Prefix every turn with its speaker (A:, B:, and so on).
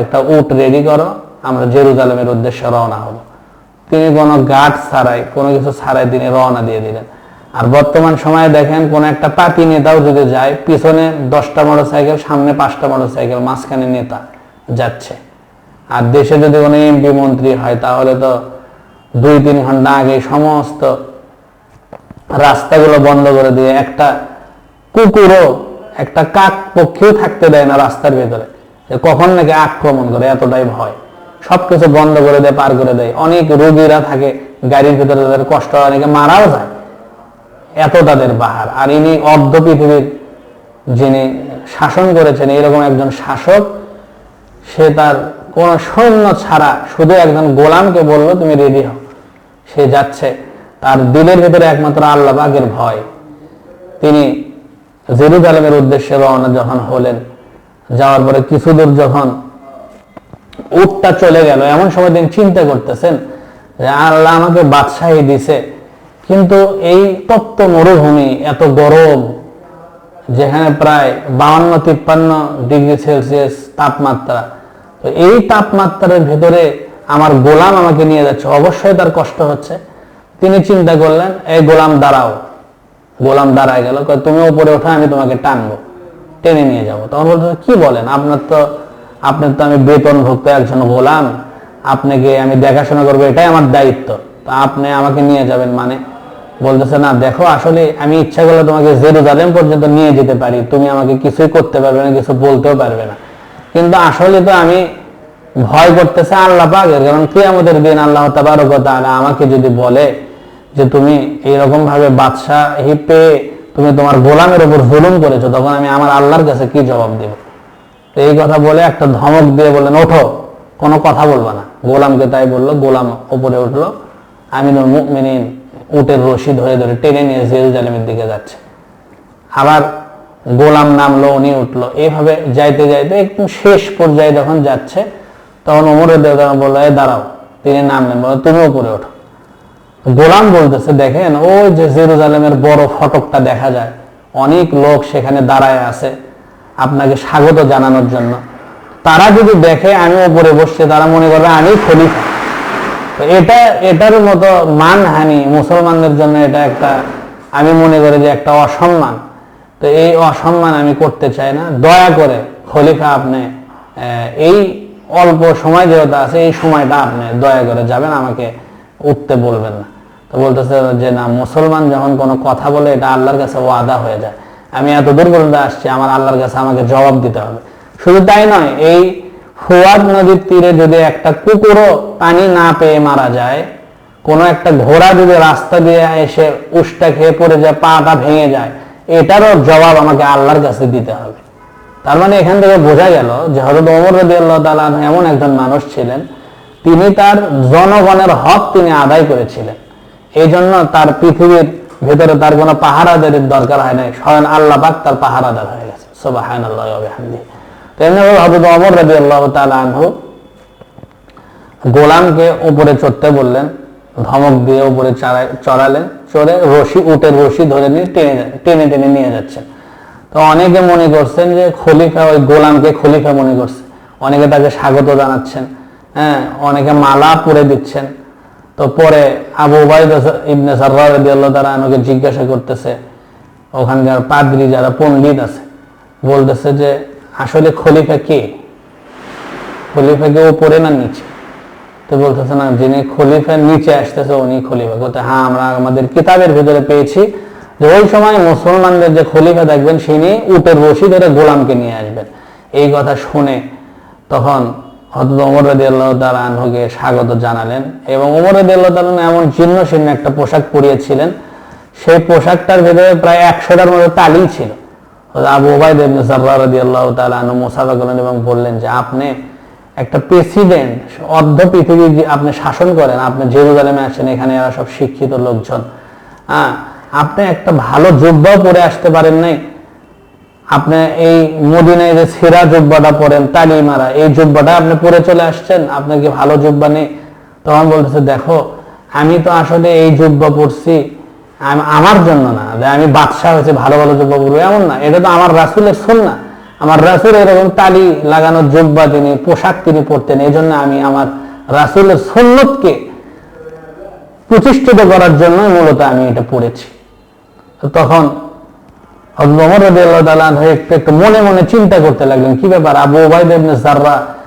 A: একটা উট রেডি করো, আমরা জেরুজালেমের উদ্দেশ্যে রওনা হব। তিনি কোনো গার্ড ছাড়াই, কোনো কিছু ছাড়াই তিনি রওনা দিয়ে দিলেন। আর বর্তমান সময়ে দেখেন, কোন একটা পাতি নেতাও যদি যায়, পিছনে দশটা মোটর সাইকেল সামনে পাঁচটা মোটর সাইকেল মাঝখানে নেতা যাচ্ছে। আর দেশে যদি কোনো এমপি মন্ত্রী হয়, তাহলে তো দুই তিন ঘণ্টা আগে সমস্ত রাস্তাগুলো বন্ধ করে দিয়ে একটা কুকুরও, একটা কাক পক্ষেও থাকতে দেয় না রাস্তার ভেতরে। কখন নাকি আক্রমণ করে, এতটাই ভয়। সবকিছু বন্ধ করে দেয়, পার করে দেয়। অনেক রোগীরা থাকে, গাড়ির ভিতরে তাদের কষ্ট অনেকে মারাও যায়। এত তাদের বাহার। আর ইনি অর্ধ পৃথিবীর যিনি শাসন করেছেন, এরকম একজন শাসক, সে তার কোন সৈন্য ছাড়া শুধু একজন গোলামকে বলল, তুমি রেডি হও। সে যাচ্ছে। তার দিলের ভিতরে একমাত্র আল্লাহ বাগের ভয়। তিনি জেরুজালেমের উদ্দেশ্যে রওনা যখন হলেন যাওয়ার পরে কিছু দূর যখন উটটা চলে গেল, এমন সময় তিনি চিন্তা করতেছেন যে, আল্লাহ আমাকে বাদশাহী দিছে। কিন্তু এই তপ্ত মরুভূমি এত গরম, যেখানে প্রায় বাউন্ন তিপ্পান্ন ডিগ্রি সেলসিয়াস তাপমাত্রা। তো এই তাপমাত্রার ভেতরে আমার গোলাম আমাকে নিয়ে যাচ্ছে। অবশ্যই তার কষ্ট হচ্ছে। তিনি চিন্তা করলেন, এই গোলাম দাঁড়াও। গোলাম দাঁড়ায় গেল তুমি উপরে ওঠা, আমি তোমাকে টানবো। টেনে নিয়ে যাব। তখন বলতে, কি বলেন? আপনার তো আপনার তো আমি বেতনভুক্ত একজন গোলাম। আপনাকে আমি দেখাশোনা করব, এটাই আমার দায়িত্ব। তো আপনি আমাকে নিয়ে যাবেন মানে? বলতেছে, না, দেখো, আসলে আমি ইচ্ছা করলে তোমাকে জেরুজালেম পর্যন্ত নিয়ে যেতে পারি। তুমি আমাকে কিছুই করতে পারবে না, কিছু বলতেও পারবে না। কিন্তু আসলে তো আমি ভয় করতেছে আল্লাহ পাকের। কারণ কে আমাদের দিন আল্লাহ তাবারকতা আমাকে যদি বলে যে, তুমি এইরকম ভাবে বাদশাহ পেয়ে তুমি তোমার গোলামের উপর জুলুম করেছ, তখন আমি আমার আল্লাহর কাছে কি জবাব দেব? এই কথা বলে একটা ধমক দিয়ে বললেন, ওঠো, কোনো কথা বলবা না। গোলামকে তাই বলল, গোলাম উপরে উঠল, আমিনুল মুমিনিন উটের রশি ধরে ধরে টেনে নিয়ে জেরুজালেমের দিকে যাচ্ছে। আবার গোলাম নামলো, উনি উঠল। এইভাবে যাইতে যাইতে একদম শেষ পর্যায়ে যখন যাচ্ছে, তখন উমরের দেবতা বলল এই দাঁড়াও। তিনি নামলেন বলো তুমি উপরে ওঠো। গোলাম বলতেছে, দেখেন ওই যে জেরুজালেমের বড় ফটকটা দেখা যায়। অনেক লোক সেখানে দাঁড়ায় আছে আপনাকে স্বাগত জানানোর জন্য। তারা যদি দেখে আমি উপরে বসছে, তারা মনে করবে আমি খলিফা। এটা, এটার মতো মানহানি মুসলমানদের জন্য এটা একটা, আমি মনে করি যে একটা অসম্মান। তো এই অসম্মান আমি করতে চাই না। দয়া করে খলিফা আপনি এই অল্প সময় যেহেতু আছে, এই সময়টা আপনি দয়া করে যাবেন, আমাকে উঠতে বলবেন না। তো বলতেছে যে, না, মুসলমান যখন কোনো কথা বলে, এটা আল্লাহর কাছে ওয়াদা হয়ে যায়। আমি এত দূর পর্যন্ত আসছি, আমার আল্লাহর কাছে আমাকে জবাব দিতে হবে। শুধু তাই নয়, এই ফুয়াদ নদীর তীরে যদি একটা কুকুরও পানি না পেয়ে মারা যায়, কোনো একটা ঘোড়া যদি রাস্তা দিয়ে এসে উষ্টা খেয়ে পড়ে যায়, পাটা ভেঙে যায়, এটারও জবাব আমাকে আল্লাহর কাছে দিতে হবে। তার মানে এখান থেকে বোঝা গেল যে হজরত ওমর রদি আল্লাহ তালা এমন একজন মানুষ ছিলেন, তিনি তার জনগণের হক তিনি আদায় করেছিলেন। এই জন্য তার পৃথিবীর ভেতরে তার কোনো পাহারাদারের দরকার হয় নাই। স্বয়ং আল্লাহ পাক তার পাহারাদার হয়ে গেছে। আল্লাহ অমর রবি আল্লাহ গোলামকে উপরে চড়তে বললেন, ধমক দিয়ে উপরে চড়ালেন, চড়ে রশি, উটের রশি ধরে নিয়ে টেনে টেনে টেনে নিয়ে যাচ্ছেন। তো অনেকে মনে করছেন যে খলিফা, ওই গোলামকে খলিফা মনে করছে। অনেকে তাকে স্বাগত জানাচ্ছেন হ্যাঁ অনেকে মালা পরে দিচ্ছেন। তো পরে আবু ইবনে রাদিয়াল্লাহু তাআলা আনহুকে জিজ্ঞাসা করতেছে, ওখানকার পাদ্রী যারা পণ্ডিত আছে, বলতেছে যে, আসলে খলিফা কে? খলিফাকে উপরে না নিচে? তো বলতেছে, না, যিনি খলিফা নিচে আসতেছে, উনি খলিফা। বলতে হ্যাঁ আমরা আমাদের কিতাবের ভিতরে পেয়েছি যে, ওই সময় মুসলমানদের যে খলিফা দেখবেন তিনি উটের রশি ধরে গোলামকে নিয়ে আসবেন। এই কথা শুনে তখন হজরত ওমর রাদি আল্লাহ স্বাগত জানালেন এবং ওমর আল্লাহ এমন ছিন্ন ছিন্ন একটা পোশাক পরিয়েছিলেন। সেই পোশাকটার ভেতরে প্রায় একশোটার মতো তালি ছিল। আবু ওবায়দ ইবনে সাররা রাদিয়াল্লাহু তাআলা আনহু মুসাফা করলেন এবং বললেন যে, আপনি একটা প্রেসিডেন্ট, অর্ধ পৃথিবী আপনি শাসন করেন, আপনি জেরুজালেমে আসেন, এখানে এরা সব শিক্ষিত লোকজন। হ্যাঁ আপনি একটা ভালো জুব্বাও পরে আসতে পারেন নাই। আপনি এই মদিনায় যে সিরা জুব্বাটা পরেন তালি মারা এই জুব্বাটা আপনি পরে চলে আসছেন, আপনার কি ভালো জুব্বা নেই? তখন বলতেছে, দেখো, আমি তো আসলে এই জুব্বা পরছি আমার জন্য না, যে আমি বাদশাহ হয়েছে, ভালো ভালো জুব্বা পরবো এমন না। এটা তো আমার রাসুলের শোন না আমার রাসুল এরকম তালি লাগানোর যোগ্যা তিনি, পোশাক তিনি পরতেন এই জন্য আমি আমার রাসুলের সন্ন্যতকে প্রতিষ্ঠিত করার জন্য মূলত আমি এটা পড়েছি। তখন হযরত ওমর রাদিয়াল্লাহু তাআলা একটু মনে মনে চিন্তা করতে লাগলেন, কি ব্যাপার? আবু উবাইদ ইবনে জাররা